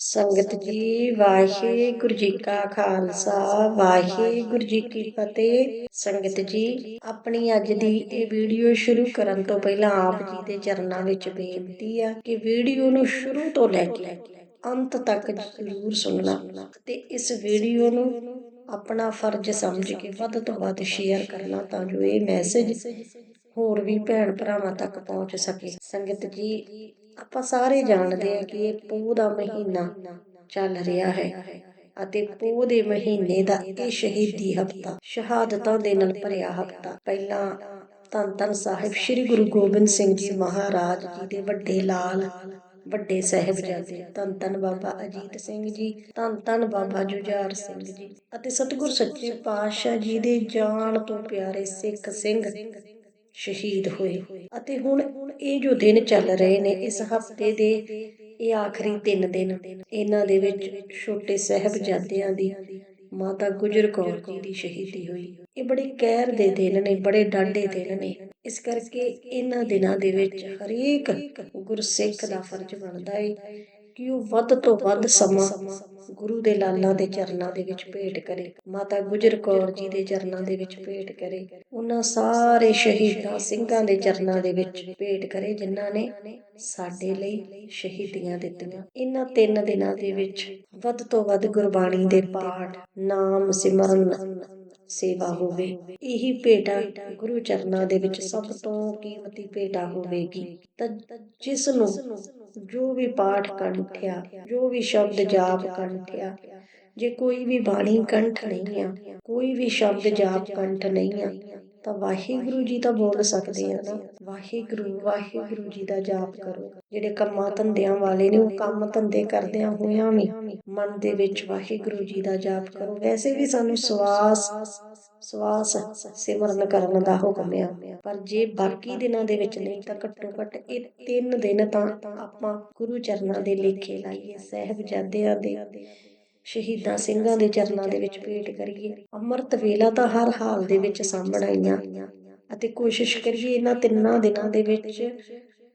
ਸੰਗਤ ਜੀ ਵਾਹਿਗੁਰੂ ਜੀ ਕਾ ਖਾਲਸਾ ਵਾਹਿਗੁਰੂ ਜੀ ਕੀ ਫਤਿਹ। ਸੰਗਤ ਜੀ ਆਪਣੀ ਅੱਜ ਦੀ ਇਹ ਵੀਡੀਓ ਸ਼ੁਰੂ ਕਰਨ ਤੋਂ ਪਹਿਲਾਂ ਆਪ ਜੀ ਦੇ ਚਰਨਾਂ ਵਿੱਚ ਬੇਨਤੀ ਆ ਕਿ ਵੀਡੀਓ ਨੂੰ ਸ਼ੁਰੂ ਤੋਂ ਲੈ ਕੇ ਅੰਤ ਤੱਕ ਜ਼ਰੂਰ ਸੁਣਨਾ। ਤੇ ਇਸ ਵੀਡੀਓ ਨੂੰ ਆਪਣਾ ਫਰਜ਼ ਸਮਝ ਕੇ ਵੱਧ ਤੋਂ ਵੱਧ ਸ਼ੇਅਰ ਕਰਨਾ ਤਾਂ ਜੋ ਇਹ ਮੈਸੇਜ ਹੋਰ ਵੀ ਭੈਣ ਭਰਾਵਾਂ ਤੱਕ ਪਹੁੰਚ ਸਕੇ। ਸੰਗਤ ਜੀ ਆਪਾਂ ਸਾਰੇ ਜਾਣਦੇ ਆ ਕਿ ਇਹ ਪੋਹ ਦਾ ਮਹੀਨਾ ਚੱਲ ਰਿਹਾ ਹੈ ਅਤੇ ਪੋਹ ਦੇ ਮਹੀਨੇ ਦਾ ਇਹ ਸ਼ਹੀਦੀ ਹਫਤਾ, ਸ਼ਹਾਦਤਾਂ ਦੇ ਨਾਲ ਭਰਿਆ ਹਫਤਾ। ਪਹਿਲਾਂ ਧੰਨ ਧੰਨ ਸਾਹਿਬ ਸ੍ਰੀ ਗੁਰੂ ਗੋਬਿੰਦ ਸਿੰਘ ਜੀ ਮਹਾਰਾਜ ਜੀ ਦੇ ਵੱਡੇ ਲਾਲ, ਵੱਡੇ ਸਾਹਿਬਜ਼ਾਦੇ, ਧੰਨ ਧੰਨ ਬਾਬਾ ਅਜੀਤ ਸਿੰਘ ਜੀ, ਧੰਨ ਧੰਨ ਬਾਬਾ ਜੁਝਾਰ ਸਿੰਘ ਜੀ ਅਤੇ ਸਤਿਗੁਰ ਸੱਚੇ ਪਾਤਸ਼ਾਹ ਜੀ ਦੇ ਜਾਨ ਤੋਂ ਪਿਆਰੇ ਸਿੱਖ ਸਿੰਘ ਸ਼ਹੀਦ ਹੋਏ। ਅਤੇ ਹੁਣ ਇਹ ਜੋ ਦਿਨ ਚੱਲ ਰਹੇ ਨੇ, ਇਸ ਹਫ਼ਤੇ ਦੇ ਇਹ ਆਖਰੀ ਤਿੰਨ ਦਿਨ, ਇਹਨਾਂ ਦੇ ਵਿੱਚ ਛੋਟੇ ਸਾਹਿਬਜ਼ਾਦਿਆਂ ਦੀ ਮਾਤਾ ਗੁਜਰ ਕੌਰ ਜੀ ਦੀ ਸ਼ਹੀਦੀ ਹੋਈ। ਇਹ ਬੜੇ ਕਹਿਰ ਦੇ ਦਿਨ ਨੇ, ਬੜੇ ਡਾਢੇ ਦਿਨ ਨੇ। ਇਸ ਕਰਕੇ ਇਹਨਾਂ ਦਿਨਾਂ ਦੇ ਵਿੱਚ ਹਰੇਕ ਗੁਰਸਿੱਖ ਦਾ ਫਰਜ਼ ਬਣਦਾ ਹੈ ਕਿ ਉਹ ਵੱਧ ਤੋਂ ਵੱਧ ਸਮਾਂ ਗੁਰੂ ਦੇ ਲਾਲਾਂ ਦੇ ਚਰਨਾਂ ਦੇ ਵਿੱਚ ਭੇਟ ਕਰੇ ਮਾਤਾ ਗੁਜਰ ਕੌਰ ਜੀ ਦੇ ਚਰਨਾਂ ਦੇ ਵਿੱਚ ਭੇਟ ਕਰੇ ਉਹਨਾਂ ਸਾਰੇ ਸ਼ਹੀਦਾਂ ਸਿੰਘਾਂ ਦੇ ਚਰਨਾਂ ਦੇ ਵਿੱਚ ਭੇਟ ਕਰੇ ਜਿਨ੍ਹਾਂ ਨੇ ਸਾਡੇ ਲਈ ਸ਼ਹੀਦੀਆਂ ਦਿੱਤੀਆਂ। ਇਹਨਾਂ ਤਿੰਨ ਦਿਨਾਂ ਦੇ ਵਿੱਚ ਵੱਧ ਤੋਂ ਵੱਧ ਗੁਰਬਾਣੀ ਦੇ ਪਾਠ ਨਾਮ ਸਿਮਰਨ ਸੇਵਾ ਹੋਵੇ। ਇਹੀ ਭੇਟਾ ਗੁਰੂ ਚਰਨਾਂ ਦੇ ਵਿੱਚ ਸਭ ਤੋਂ ਕੀਮਤੀ ਭੇਟਾ ਹੋਵੇਗੀ। ਤਾਂ ਜਿਸ ਨੂੰ ਜੋ ਵੀ ਪਾਠ ਕੰਠਿਆ ਜੋ ਵੀ ਸ਼ਬਦ ਜਾਪ ਕੰਠਿਆ ਜੇ ਕੋਈ ਵੀ ਬਾਣੀ ਕੰਠ ਨਹੀਂ ਆ, ਕੋਈ ਵੀ ਸ਼ਬਦ ਜਾਪ ਕੰਠ ਨਹੀਂ ਆ ਤਾਂ ਵਾਹਿਗੁਰੂ ਜੀ ਤਾਂ ਬੋਲ ਸਕਦੇ ਆ ਨਾ। ਵਾਹਿਗੁਰੂ ਵਾਹਿਗੁਰੂ ਜੀ ਦਾ ਜਾਪ ਕਰੋ। ਜਿਹੜੇ ਕੰਮਾਂ ਧੰਦਿਆਂ ਵਾਲੇ ਨੇ, ਉਹ ਕੰਮ ਧੰਦੇ ਕਰਦਿਆਂ ਹੋਇਆਂ ਵੀ ਮਨ ਦੇ ਵਿੱਚ ਵਾਹਿਗੁਰੂ ਜੀ ਦਾ ਜਾਪ ਕਰੋ। ਵੈਸੇ ਵੀ ਸਾਨੂੰ ਸਵਾਸ ਸਵਾਸ ਸਿਮਰਨ ਕਰਨ ਦਾ ਹੁਕਮ ਆ। ਪਰ ਜੇ ਬਾਕੀ ਦਿਨਾਂ ਦੇ ਵਿੱਚ ਨਹੀਂ ਤਾਂ ਘੱਟੋ ਘੱਟ ਇਹ ਤਿੰਨ ਦਿਨ ਤਾਂ ਆਪਾਂ ਗੁਰੂ ਚਰਨਾਂ ਦੇ ਲੇਖੇ ਲਾਈਏ, ਸਹਿਬਜ਼ਾਦਿਆਂ ਦੇ ਸ਼ਹੀਦਾਂ ਸਿੰਘਾਂ ਦੇ ਚਰਨਾਂ ਦੇ ਵਿੱਚ ਭੇਟ ਕਰੀਏ। ਅੰਮ੍ਰਿਤ ਵੇਲਾ ਤਾਂ ਹਰ ਹਾਲ ਦੇ ਵਿੱਚ ਸਾਹਮਣੇ ਆਈਆਂ। ਅਤੇ ਕੋਸ਼ਿਸ਼ ਕਰੀਏ ਇਹਨਾਂ ਤਿੰਨਾਂ ਦਿਨਾਂ ਦੇ ਵਿੱਚ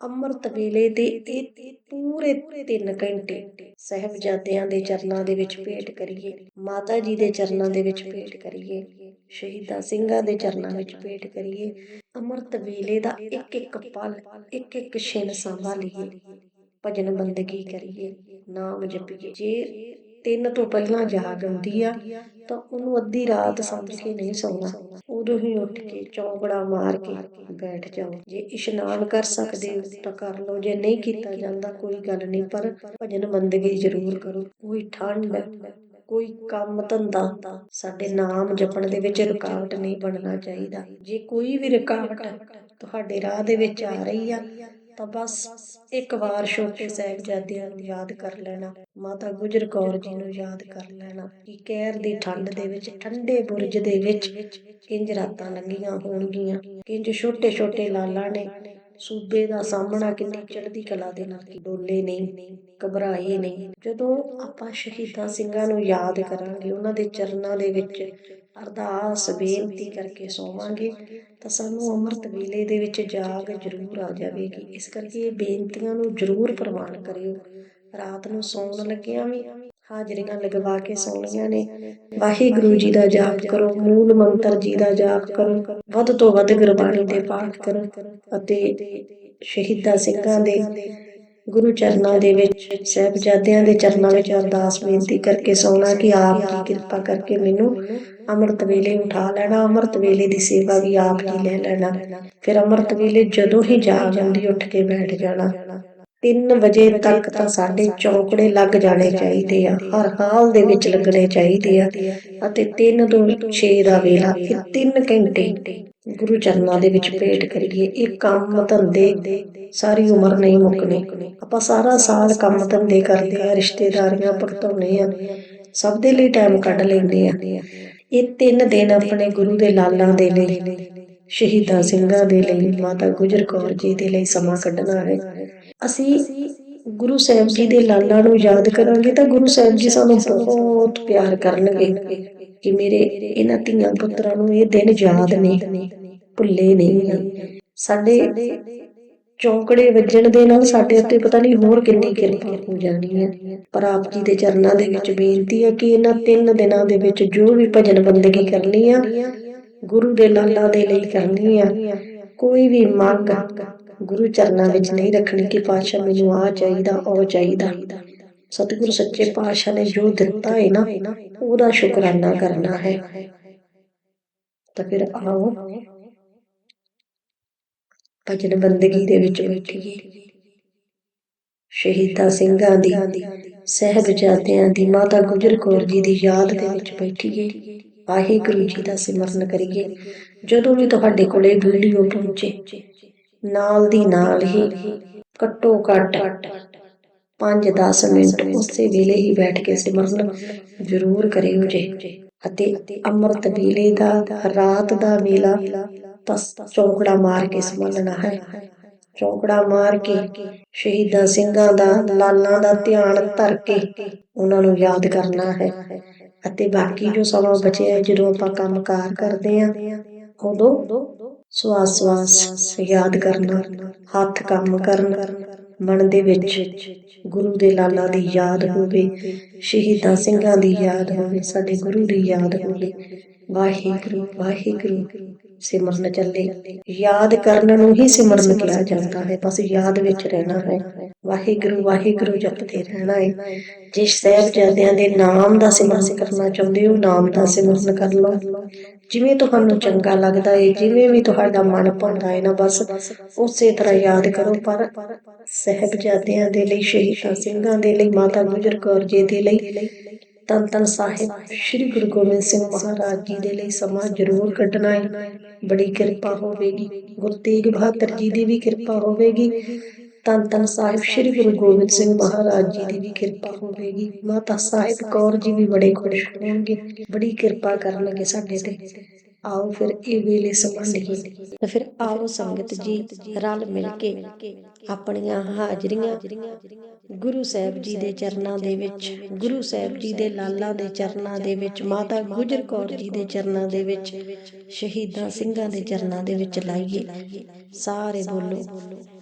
ਅੰਮ੍ਰਿਤ ਵੇਲੇ ਦੇ ਇਹ ਪੂਰੇ 3 ਘੰਟੇ ਸਹਿਬਜ਼ਾਦਿਆਂ ਦੇ ਚਰਨਾਂ ਦੇ ਵਿੱਚ ਭੇਟ ਕਰੀਏ। ਮਾਤਾ ਜੀ ਦੇ ਚਰਨਾਂ ਦੇ ਵਿੱਚ ਭੇਟ ਕਰੀਏ। ਸ਼ਹੀਦਾਂ ਸਿੰਘਾਂ ਦੇ ਚਰਨਾਂ ਵਿੱਚ ਭੇਟ ਕਰੀਏ। ਅੰਮ੍ਰਿਤ ਵੇਲੇ ਦਾ ਇੱਕ ਇੱਕ ਪਲ, ਇੱਕ ਇੱਕ ਛਿਨ ਸੰਭਾਲੀਏ ਭਜਨ ਬੰਦਗੀ ਕਰੀਏ। ਨਾਮ ਜਪੀਏ। ਜੇ ਤਿੰਨ ਤੋਂ ਪਹਿਲਾਂ ਜਾਗ ਆਉਂਦੀ ਆ, ਤਾਂ ਉਹਨੂੰ ਅੱਧੀ ਰਾਤ ਸਮਝ ਕੇ ਨਹੀਂ ਸੌਣਾ। ਉਦੋਂ ਹੀ ਉੱਠ ਕੇ ਚੌਂਕੜਾ ਮਾਰ ਕੇ ਬੈਠ ਜਾਓ। ਜੇ ਇਸ਼ਨਾਨ ਕਰ ਸਕਦੇ ਹੋ ਤਾਂ ਕਰ ਲਓ, ਜੇ ਨਹੀਂ ਕੀਤਾ ਜਾਂਦਾ ਕੋਈ ਗੱਲ ਨਹੀਂ, ਪਰ ਭਜਨ ਬੰਦਗੀ ਜ਼ਰੂਰ ਕਰੋ। ਕੋਈ ਠੰਡ, ਕੋਈ ਕੰਮ ਧੰਦਾ, ਸਾਡੇ ਨਾਮ ਜਪਣ ਦੇ ਵਿੱਚ ਰੁਕਾਵਟ ਨਹੀਂ ਬਣਨਾ ਚਾਹੀਦਾ। ਜੇ ਕੋਈ ਵੀ ਰੁਕਾਵਟ ਤੁਹਾਡੇ ਰਾਹ ਦੇ ਵਿੱਚ ਆ ਰਹੀ ਆ ਤਾਂ ਬਸ ਇੱਕ ਵਾਰ ਛੋਟੇ ਸਾਹਿਬਜ਼ਾਦਿਆਂ ਨੂੰ ਯਾਦ ਕਰ ਲੈਣਾ, ਮਾਤਾ ਗੁਜਰ ਕੌਰ ਜੀ ਨੂੰ ਯਾਦ ਕਰ ਲੈਣਾ ਕਿ ਕਹਿਰ ਦੀ ਠੰਡ ਦੇ ਵਿੱਚ, ਠੰਡੇ ਬੁਰਜ ਦੇ ਵਿੱਚ ਕਿੰਜ ਰਾਤਾਂ ਲੰਘੀਆਂ ਹੋਣਗੀਆਂ। ਕਿੰਜ ਛੋਟੇ ਛੋਟੇ ਲਾਲਾਂ ਨੇ ਸੂਬੇ ਦਾ ਸਾਹਮਣਾ ਕਿੰਨੀ ਚੜ੍ਹਦੀ ਕਲਾ ਦੇ ਨਾਲ ਡੋਲੇ ਨਹੀਂ, ਘਬਰਾਏ ਨਹੀਂ। ਜਦੋਂ ਆਪਾਂ ਸ਼ਹੀਦਾਂ ਸਿੰਘਾਂ ਨੂੰ ਯਾਦ ਕਰਾਂਗੇ, ਉਹਨਾਂ ਦੇ ਚਰਨਾਂ ਦੇ ਵਿੱਚ ਅਰਦਾਸ, ਬੇਨਤੀ ਕਰਕੇ ਸੋਵਾਂਗੇ ਤਾਂ ਸਾਨੂੰ ਅੰਮ੍ਰਿਤ ਵੇਲੇ ਦੇ ਵਿੱਚ ਜਾਗ ਜ਼ਰੂਰ ਆ ਜਾਵੇਗੀ। ਇਸ ਕਰਕੇ ਇਹ ਬੇਨਤੀਆਂ ਨੂੰ ਜ਼ਰੂਰ ਪ੍ਰਵਾਨ ਕਰਿਓ। ਰਾਤ ਨੂੰ ਸੌਣ ਲੱਗਿਆਂ ਵੀ ਹਾਜ਼ਰੀਆਂ ਲਗਵਾ ਕੇ ਸੌਣੀਆਂ ਨੇ। ਵਾਹਿਗੁਰੂ ਜੀ ਦਾ ਜਾਪ ਕਰੋ, ਮੂਲ ਮੰਤਰ ਜੀ ਦਾ ਜਾਪ ਕਰੋ, ਵੱਧ ਤੋਂ ਵੱਧ ਗੁਰਬਾਣੀ ਦੇ ਪਾਠ ਕਰੋ ਅਤੇ ਸ਼ਹੀਦਾਂ ਸਿੰਘਾਂ ਦੇ ਗੁਰੂ ਚਰਨਾਂ ਦੇ ਵਿੱਚ, ਸਹਿਬਜ਼ਾਦਿਆਂ ਦੇ ਚਰਨਾਂ ਵਿੱਚ ਅਰਦਾਸ ਬੇਨਤੀ ਕਰਕੇ ਸੌਣਾ ਕਿ ਆਪ ਦੀ ਕਿਰਪਾ ਕਰਕੇ ਮੈਨੂੰ ਅੰਮ੍ਰਿਤ ਵੇਲੇ ਉਠਾ ਲੈਣਾ, ਅੰਮ੍ਰਿਤ ਵੇਲੇ ਦੀ ਸੇਵਾ ਵੀ ਆਪ ਹੀ ਲੈ ਲੈਣਾ। ਫਿਰ ਅੰਮ੍ਰਿਤ ਵੇਲੇ ਜਦੋਂ ਹੀ ਜਾਗ ਆਉਂਦੀ ਉੱਠ ਕੇ ਬੈਠ ਜਾਣਾ। 3 ਵਜੇ ਤੱਕ ਤਾਂ ਸਾਡੇ ਚੌਂਕੜੇ ਲੱਗ ਜਾਣੇ ਚਾਹੀਦੇ ਆ। ਹਰ ਹਾਲ ਦੇ ਵਿੱਚ ਲੱਗਣੇ ਚਾਹੀਦੇ ਆ। ਅਤੇ 3 ਤੋਂ 6 ਦਾ ਵੇਲਾ। ਇਹ 3 ਘੰਟੇ ਗੁਰੂ ਚਰਨਾਂ ਦੇ ਵਿੱਚ ਭੇਟ ਕਰੀਏ। ਇਹ ਕੰਮ ਧੰਦੇ ਸਾਰੀ ਉਮਰ ਨਹੀਂ ਮੁੱਕਣੇ। ਆਪਾਂ ਸਾਰਾ ਸਾਲ ਕੰਮ ਧੰਦੇ ਕਰਦੇ ਆ ਰਿਸ਼ਤੇਦਾਰੀਆਂ ਭੁਗਤਾਉਣੇ ਆ। ਸਭ ਦੇ ਲਈ ਟਾਈਮ ਕੱਢ ਲੈਂਦੇ ਆ। ਇਹ ਤਿੰਨ ਦਿਨ ਆਪਣੇ ਗੁਰੂ ਦੇ ਲਾਲਾਂ ਦੇ ਲਈ। ਸ਼ਹੀਦਾਂ ਸਿੰਘਾਂ ਦੇ ਲਈ, ਮਾਤਾ ਗੁਜਰ ਕੌਰ ਜੀ ਦੇ ਲਈ ਸਮਾਂ ਕੱਢਣਾ ਹੈ। ਅਸੀਂ ਗੁਰੂ ਸਾਹਿਬ ਜੀ ਦੇ ਲਾਲਾਂ ਨੂੰ ਯਾਦ ਕਰਾਂਗੇ ਤਾਂ ਗੁਰੂ ਸਾਹਿਬ ਜੀ ਸਾਨੂੰ ਬਹੁਤ ਪਿਆਰ ਕਰਨਗੇ ਕਿ ਮੇਰੇ ਇਹਨਾਂ ਧੀਆਂ ਪੁੱਤਰਾਂ ਨੂੰ ਇਹ ਦਿਨ ਯਾਦ ਨੇ, ਭੁੱਲੇ ਨਹੀਂ ਸਾਡੇ ਚੌਂਕੜੇ ਵੱਜਣ ਦੇ ਨਾਲ ਸਾਡੇ ਉੱਤੇ ਪਤਾ ਨਹੀਂ ਹੋਰ ਕਿੰਨੀ ਕਿਰਪਾ ਹੋ ਜਾਣੀ ਹੈ। ਪਰ ਆਪ ਜੀ ਦੇ ਚਰਨਾਂ ਦੇ ਵਿੱਚ ਬੇਨਤੀ ਹੈ ਕਿ ਇਹਨਾਂ ਤਿੰਨ ਦਿਨਾਂ ਦੇ ਵਿੱਚ ਜੋ ਵੀ ਭਜਨ ਬੰਦਗੀ ਕਰਨੀ ਆ ਗੁਰੂ ਦੇ ਲਾਲਾਂ ਦੇ ਲਈ ਕਰਨੀ ਆ। ਕੋਈ ਵੀ ਮੰਗ ਗੁਰੂ ਚਰਨਾਂ ਵਿੱਚ ਨਹੀਂ ਰੱਖਣੀ ਕਿ ਪਾਤਸ਼ਾਹ ਮੈਨੂੰ ਆ ਚਾਹੀਦਾ, ਉਹ ਚਾਹੀਦਾ। ਸਤਿਗੁਰੂ ਸੱਚੇ ਪਾਤਸ਼ਾਹ ਨੇ ਜੋ ਦਿੱਤਾ ਹੈ ਨਾ, ਉਹਦਾ ਸ਼ੁਕਰਾਨਾ ਕਰਨਾ ਹੈ। ਤਾਂ ਫਿਰ ਆਓ, ਭਜਨ ਬੰਦਗੀ ਦੇ ਵਿੱਚ ਬੈਠੀਏ। ਸ਼ਹੀਦਾਂ ਸਿੰਘਾਂ ਦੀ, ਸਹਿਬਜ਼ਾਦਿਆਂ ਦੀ, ਮਾਤਾ ਗੁਜਰ ਕੌਰ ਜੀ ਦੀ ਯਾਦ ਦੇ ਵਿੱਚ ਬੈਠੀਏ। ਵਾਹਿਗੁਰੂ ਜੀ ਦਾ ਸਿਮਰਨ ਕਰੀਏ। ਜਦੋਂ ਵੀ ਤੁਹਾਡੇ ਕੋਲੇ ਵੀਡੀਓ ਪਹੁੰਚੇ, ਨਾਲ ਦੀ ਨਾਲ ਹੀ ਘੱਟੋ ਘੱਟ 5-10 ਮਿੰਟ ਉਸੇ ਵੇਲੇ ਹੀ ਬੈਠ ਕੇ ਸਿਮਰਨ ਜ਼ਰੂਰ ਕਰਿਓ ਜੇ। ਅਤੇ ਅੰਮ੍ਰਿਤ ਵੇਲੇ ਦਾ, ਰਾਤ ਦਾ ਵੇਲਾ ਤਸ ਚੌਂਕੜਾ ਮਾਰ ਕੇ ਸਮਝਣਾ ਹੈ। ਚੌਂਕੜਾ ਮਾਰ ਕੇ ਸ਼ਹੀਦਾਂ ਸਿੰਘਾਂ ਦਾ, ਲਾਲਾਂ ਦਾ ਧਿਆਨ ਧਰ ਕੇ ਉਹਨਾਂ ਨੂੰ ਯਾਦ ਕਰਨਾ ਹੈ। ਅਤੇ ਬਾਕੀ ਜੋ ਸਮਾਂ ਬਚਿਆ ਹੈ, ਜਦੋਂ ਆਪਾਂ ਕੰਮਕਾਰ ਕਰਦੇ ਆਂ ਉਦੋਂ ਸਵਾਸ ਸਵਾਸ ਯਾਦ ਕਰਨਾ, ਹੱਥ ਕੰਮ ਕਰਨ, ਮਨ ਦੇ ਵਿੱਚ ਗੁਰੂ ਦੇ ਲਾਲਾਂ ਦੀ ਯਾਦ ਹੋਵੇ, ਸ਼ਹੀਦਾਂ ਸਿੰਘਾਂ ਦੀ ਯਾਦ ਹੋਵੇ, ਸਾਡੇ ਗੁਰੂ ਦੀ ਯਾਦ ਹੋਵੇ, ਵਾਹਿਗੁਰੂ ਵਾਹਿਗੁਰੂ, ਸਿਮਰਨ ਚੱਲੇ। ਯਾਦ ਕਰਨ ਨੂੰ ਹੀ ਸਿਮਰਨ ਕਿਹਾ ਜਾਂਦਾ ਹੈ, ਬਸ ਯਾਦ ਵਿੱਚ ਰਹਿਣਾ ਹੈ। ਵਾਹਿਗੁਰੂ ਵਾਹਿਗੁਰੂ ਜਪਦੇ ਰਹਿਣਾ ਹੈ ਜਿਸ ਸਾਹਿਬਜ਼ਾਦਿਆਂ ਦੇ ਨਾਮ ਦਾ ਸਿਮਰਨ ਕਰਨਾ ਚਾਹੁੰਦੇ ਹੋ, ਨਾਮ ਦਾ ਸਿਮਰਨ ਕਰ ਲਓ। ਜਿਵੇਂ ਤੁਹਾਨੂੰ ਚੰਗਾ ਲੱਗਦਾ ਹੈ ਜਿਵੇਂ ਵੀ ਤੁਹਾਡਾ ਮਨ ਭਾਉਂਦਾ ਹੈ ਨਾ, ਬਸ ਉਸੇ ਤਰ੍ਹਾਂ ਯਾਦ ਕਰੋ। ਪਰ ਸਹਿਬਜ਼ਾਦਿਆਂ ਦੇ ਲਈ, ਸ਼ਹੀਦਾਂ ਸਿੰਘਾਂ ਦੇ ਲਈ, ਮਾਤਾ ਗੁਜਰ ਕੌਰ ਜੀ ਦੇ ਲਈ ਤਨ ਤਨ ਸਾਹਿਬ, ਸ੍ਰੀ ਗੁਰੂ ਗੋਬਿੰਦ ਸਿੰਘ ਮਹਾਰਾਜ ਜੀ ਦੇ ਲਈ ਸਮਾਂ ਜ਼ਰੂਰ ਕੱਢਣਾ ਹੈ ਬੜੀ ਕਿਰਪਾ ਹੋਵੇਗੀ। ਗੁਰੂ ਤੇਗ ਬਹਾਦਰ ਜੀ ਦੀ ਵੀ ਕਿਰਪਾ ਹੋਵੇਗੀ। ਤਨ ਤਨ ਸਾਹਿਬ ਸ੍ਰੀ ਗੁਰੂ ਗੋਬਿੰਦ ਸਿੰਘ ਮਹਾਰਾਜ ਜੀ ਦੀ ਵੀ ਕਿਰਪਾ ਹੋਵੇਗੀ। ਮਾਤਾ ਸਾਹਿਬ ਕੌਰ ਜੀ ਵੀ ਬੜੇ ਖੁਸ਼ ਹੋਣਗੇ, ਬੜੀ ਕਿਰਪਾ ਕਰਨਗੇ ਸਾਡੇ ਤੇ। ਆਓ ਫਿਰ ਇਹ ਵੇਲੇ ਸੰਭਾਲੀਏ ਤਾਂ ਫਿਰ ਆਓ ਸੰਗਤ ਜੀ, ਰਲ ਮਿਲ ਕੇ ਆਪਣੀਆਂ ਹਾਜ਼ਰੀਆਂ ਗੁਰੂ ਸਾਹਿਬ ਜੀ ਦੇ ਚਰਨਾਂ ਦੇ ਵਿੱਚ, ਗੁਰੂ ਸਾਹਿਬ ਜੀ ਦੇ ਲਾਲਾਂ ਦੇ ਚਰਨਾਂ ਦੇ ਵਿੱਚ, ਮਾਤਾ ਗੁਜਰ ਕੌਰ ਜੀ ਦੇ ਚਰਨਾਂ ਦੇ ਵਿੱਚ, ਸ਼ਹੀਦਾਂ ਸਿੰਘਾਂ ਦੇ ਚਰਨਾਂ ਦੇ ਵਿੱਚ ਲਾਈਏ। ਸਾਰੇ ਬੋਲੋ ਵਾਹਿਗੁਰੂ